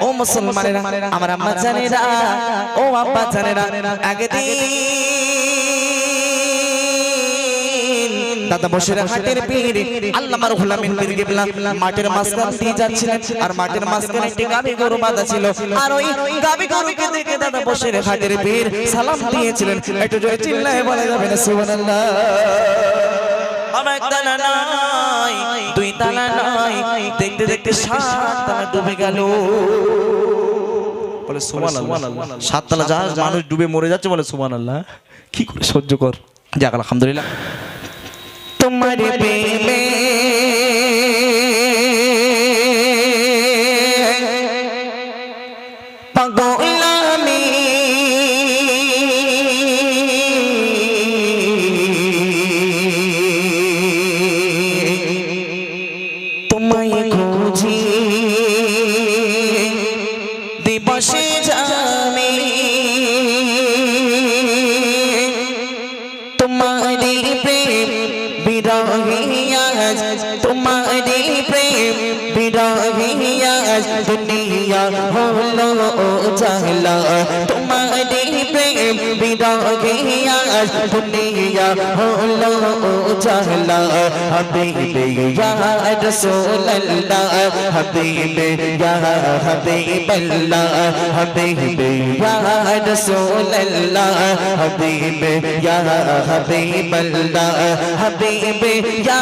ও মুসলমানেরা আমার আম্মা জানেরা ও আব্বা জানেরা আগে দিন দাদা বসের হাটের পীর আল্লাহ মারুহুল আমিন পীর কিবলা মাঠের মাঝখান দিয়ে যাচ্ছিলেন আর মাঠের মাঝখানে একটি গাবি গরু বাঁধা ছিল। আর ওই গাবি গরুকে দেখে দাদা বসের হাটের পীর সালাম দিয়েছিলেন। একটু জোরে চিল্লায় বলা যাবে না সুবহানাল্লাহ। আমার তালা নাই দুই তালা নাই দেখতে দেখতে সাত তালা ডুবে গেল। বলে সুমান সাত তালা জাহাজ মানুষ ডুবে মরে যাচ্ছে বলে সুমান আল্লাহ কি করে সহ্য কর? যাক আলহামদুলিল্লাহ। তোমার প্রেমে দুনিয়া হলো জাহলা হাবিবে ইয়া রাসূলুল্লাহ হাবিবে ইয়া হাবিবাল্লাহ হাবিবে ইয়া রাসূলুল্লাহ হাবিবে ইয়া হাবিবাল্লাহ হাবিবে ইয়া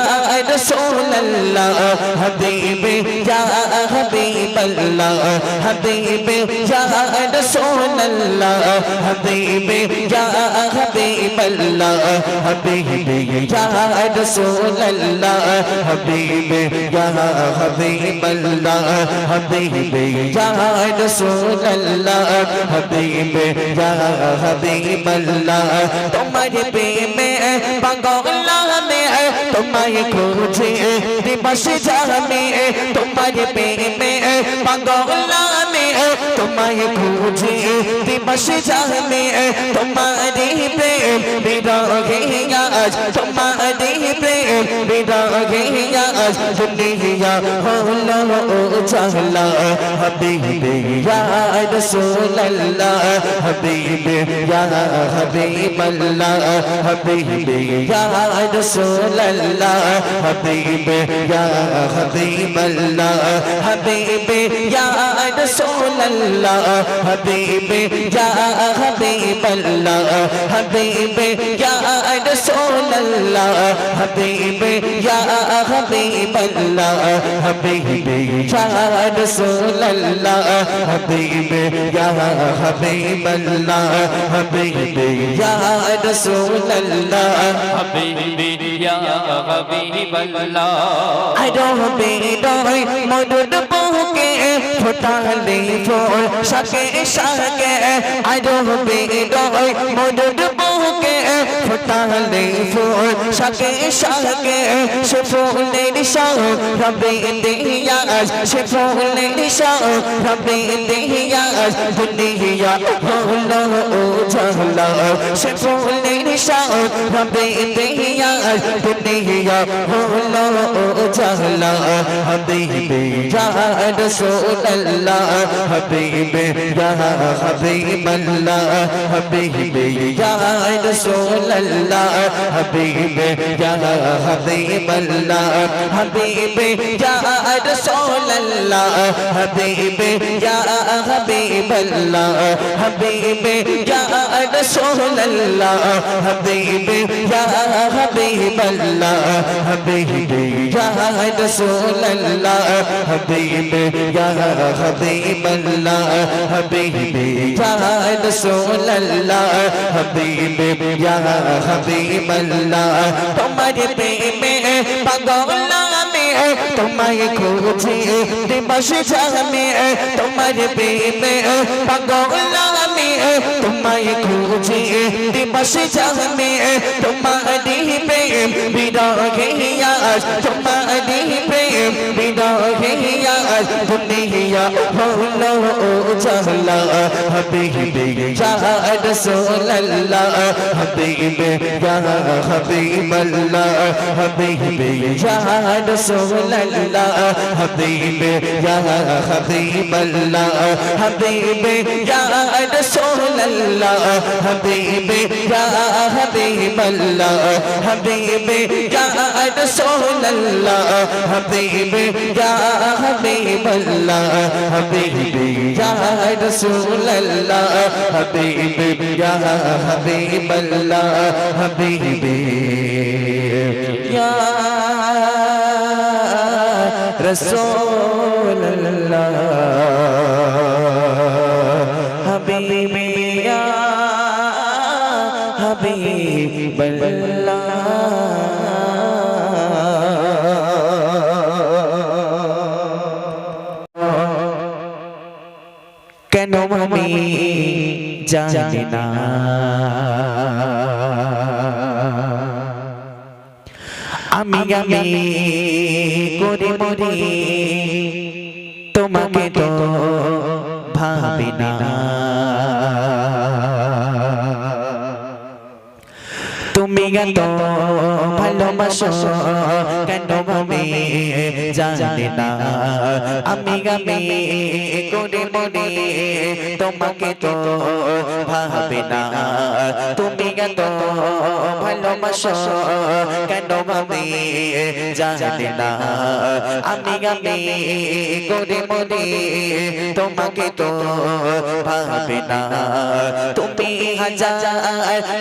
রাসূলুল্লাহ হাবিবে ইয়া হাবিবাল্লাহ হাবিবে ইয়া রাসূলুল্লাহ হাবিবে ইয়া হাবিবাল্লাহ হাবিবে ইয়া রাসূলুল্লাহ হাবিবে ইয়া হাবিবাল্লাহ হাবিবে ইয়া রাসূলুল্লাহ হাবিবে ইয়া হাবিবাল্লাহ তোমার প্রেমে পাগল আমি তোমায় খুঁজে দিবস জামে, তোমার প্রেমে পাগল আমি তোমায় খুঁজে দিবস জামে তোমার প্রেম বিরহে আজ তোমার প্রেম বিরহে আজ দুনিয়া হলো চাহলা হাবিবে ইয়া রাসূলুল্লাহ হাবিবে ইয়া হাবিবাল্লাহ হাবিবে ইয়া রাসূলুল্লাহ হাবিবে ইয়া হাবিবাল্লাহ হাবিবে ইয়া রাসূলুল্লাহ, হাবিবে, ইয়া হাবিবাল্লাহ, হাবিবে, ইয়া রাসূলুল্লাহ, হাবিবে, ইয়া হাবিবাল্লাহ, হাবিবে, ইয়া রাসূলুল্লাহ, হাবিবে, ইয়া হাবিবাল্লাহ, হাবিবে, ইয়া রাসূলুল্লাহ, হাবিবি, ইয়া হাবিবাল্লাহ। আরবে রয় মধুর বুকে ফোটালে ফোল শাকে শাকে আরবে রয় মধুর বুকে ফুল শাকে শাকে সে ফুলের শাহ রবে দিয়াজ সে ফুলের শাহ রবে দিয়াজ দুনিয়া হলো ও জাহলা সে ফুলের শাহ রবে দিয়াজ দুনিয়া হলো ও জাহলা হাবিবে ইয়া রাসূলুল্লাহ হাবিবে ইয়া হাবিবাল্লাহ হাবিবে ইয়া রাসূলুল্লাহ হাবিবে ইয়া হাবিবাল্লাহ হাবিবে ইয়া রাসূলুল্লাহ হাবিবে ইয়া হাবিবাল্লাহ হাবিবে ইয়া রাসূলুল্লাহ হাবিবে ইয়া হাবিবাল্লাহ হাবিবে ইয়া রাসূলুল্লাহ হাবিবে ইয়া হাবিবাল্লাহ হাবিবে ইয়া রাসূলুল্লাহ হাবিবে ইয়া হাবিবাল্লাহ তোমার প্রেমে পাগল আমি তোমায় খুঁজি দিবস জামে তোমার প্রেমে পাগল আমি তোমায় খুঁজে দিবস জানে তোমারি প্রেম বিরহে আজ তোমারি প্রেম বিরহে আজ দুনিয়া হলো জালা হাবিবে ইয়া রাসূলুল্লাহ হাবিবে ইয়া হাবিবাল্লাহ হাবিবে ইয়া রাসূলুল্লাহ হাবিবে ইয়া হাবিবাল্লাহ হাবিবে ইয়া রাসূলুল্লাহ হাবিবে ইয়া হাবিবাল্লাহ হাবিবে ইয়া রাসূলুল্লাহ হাবিবে ইয়া হাবিবাল্লাহ হাবিবে ইয়া রাসূলুল্লাহ হাবিবে ইয়া হাবিবাল্লাহ হাবিবে ইয়া রাসূলুল্লাহ হাবিবে ইয়া হাবিবাল্লাহ। কেন আমি জানি না। আমি আমি করে মরি তুমি এত ভালোবাসো, কেন আমি জানি না। আমি আমি করে মরি তোমাকে তো ভাবি না। তুমি এত ভালোবাসো, কেন আমি জানি না। আমি আমি করে মরি তোমাকে তো ভাবি না। তুমি হাজার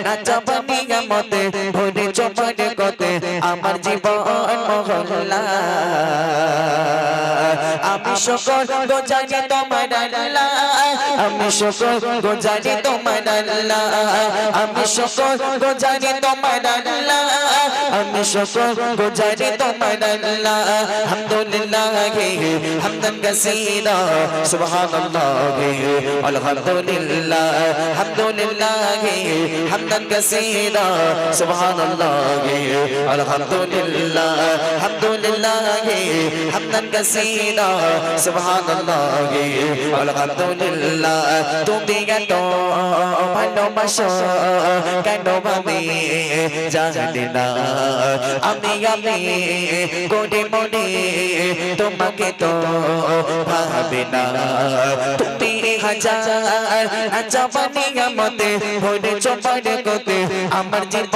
নাচবানি মতে ভরে চমন কতে আমার জীবন মহল্লা। আমি সকল গো জানি তোমার আল্লাহ আমি সকল গো জানি তোমার আল্লাহ আমি সকল গো জানি তোমার আল্লাহ আমি সকল গো জানি তোমার আল্লাহ আলহামদুলিল্লাহ, হামদান কাসীরা। সুবহানাল্লাহ, আলহামদুলিল্লাহ। আলহামদুলিল্লাহ হামদান কাসীরা। সুবহানাল্লাহ, আলহামদুলিল্লাহ আলহামদুলিল্লাহ হামদান কাসীরা, সুবহানাল্লাহ, আলহামদুলিল্লাহ। তুমি এত ভালোবাসো, কেন আমি জানি না। আমি আমি করে মনে তোমাকে তো ভাবে না। তুমি হাজার জবানি মতে ভরে চপারে কোতে আমার জীবন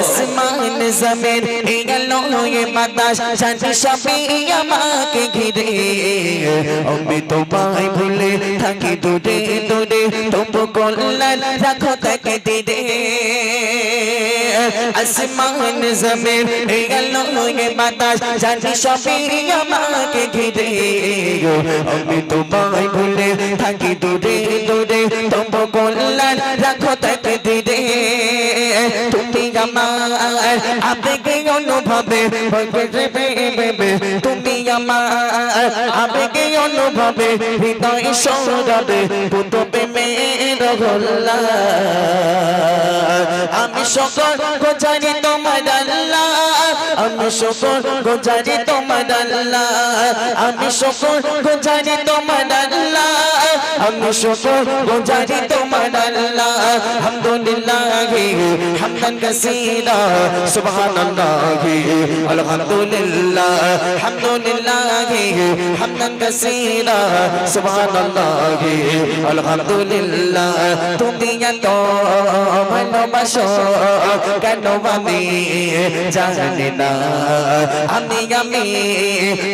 আসমান, জমিন এই আলো এ বাতাস, শান্তি সবই আমাকে ঘিরে। আমি তোমায় ভুলে থাকি দূরে দূরে, তবু কল্যাণ রাখো তাকে দিরে আসমান, জমিন এই আলো এ বাতাস, শান্তি সবই আমাকে ঘিরে। আমি তোমায় ভুলে থাকি দূরে দূরে, তবু কল্যাণ রাখো তাকে দিরে তুমি আমার আবেগে অনুভবে তুমি আমার আবেগে অনুভবে হৃদয় সৌরভে পুত প্রেমের গোল্লা আমি সকল গোজারি তোমার আল্লাহ আমি সকল গোজারি তোমার আল্লাহ আমি সকল গোজারি তোমার আল্লাহ আমি সকল গোজারি তোমার আল্লাহ আলহামদুলিল্লাহ হামদান কাসীরা সুবহানাল্লাহ আলহামদুলিল্লাহ আলহামদুলিল্লাহ হামদান কাসীরা সুবহানাল্লাহ আলহামদুলিল্লাহ তুমি এত ভালোবাসো কেন আমি জানি না আমি আমি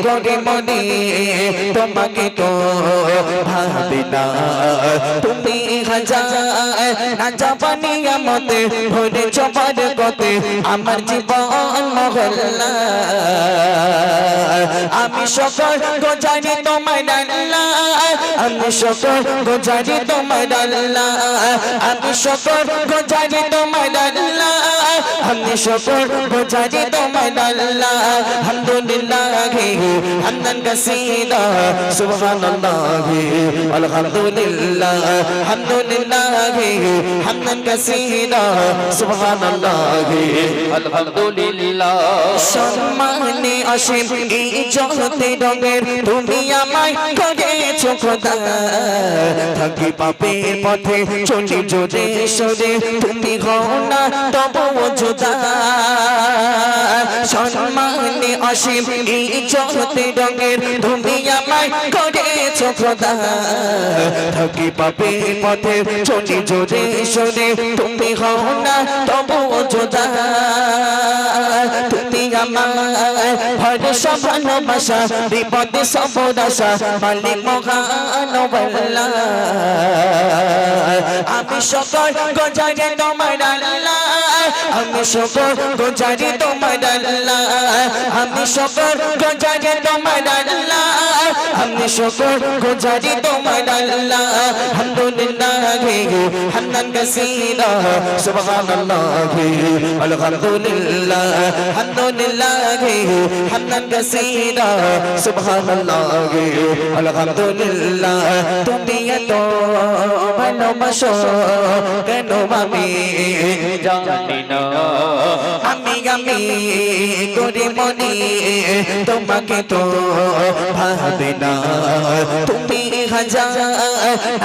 করে মনে তোমাকে তো ভাবি তুমি হাজার ভরে চপার গতে আমার জীবন আমি সকল গোজারি তোমার আল্লাহ আমি সকল গোজারি তোমার আল্লাহ আমি সকল গোজারি তোমার আল্লাহ আমি সকল গোজারি তোমার আল্লাহ আলহামদুলিল্লাহ হামদান কাসীরা সুবহানাল্লাহ, আলহামদুলিল্লাহ আলহামদুলিল্লাহ হামদান কাসীরা সুবহানাল্লাহ, আলহামদুলিল্লাহ। সম্মানে অসীম ইজ্জতে রঙের তুমি আমায় করেছ খোদা। থাকি পাপের পথে চলি জোরে সরে, তুমি হও না তবু জোদা সম্মানে অসীম ইজ্জতে রঙের তুমি আমায় করেছ খোদা। থাকি পাপের পথে চলি জোরে সরে, তুমি হও না তবু জোদা। আমার ভরসা ভালোবাসা বিপদে সবদাসা মালিক মহানবল্লা আমি সকল গজারে তোমার আল্লাহ আমি সকল গজারে তোমার আল্লাহ আমি সকল গজারে তোমার আল্লাহ আমি সকল গজারে তোমার আল্লাহ আলহামদুলিল্লাহ হান্নান কাসীরা, সুবহানাল্লাহ, আলহামদুলিল্লাহ। la আলহামদুলিল্লাহ হান্নান কাসীরা সুবহানাল্লাহ, আলহামদুলিল্লাহ। তুমি এত ভালোবাসো কেন আমি জানি না। আমি আমি করে মনে, তোমাকে তো ভাবে না। তুমি হাজার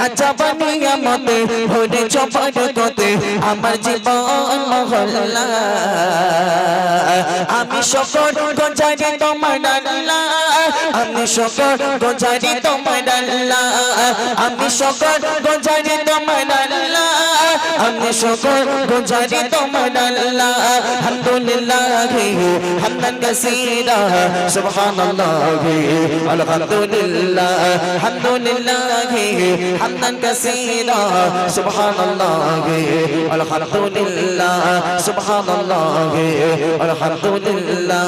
হাজার বানিয়া মতে ভরে চপার গতে আমার জীবন মহল্লা। আমি সকল গজারি তোমার আল্লাহ আমি সকল গজারি তোমার আল্লাহ আমি সকল গজারি তোমার আল্লাহ আমি সকল গজারি তোমার আল্লাহ আলহামদুলিল্লাহ, হামদান কাসীরা, সুবহানাল্লাহ, আলহামদুলিল্লাহ আলহামদুলিল্লাহ হামদান কাসীরা, সুবহানাল্লাহ, আলহামদুলিল্লাহ সুবহানাল্লাহ, আলহামদুলিল্লাহ।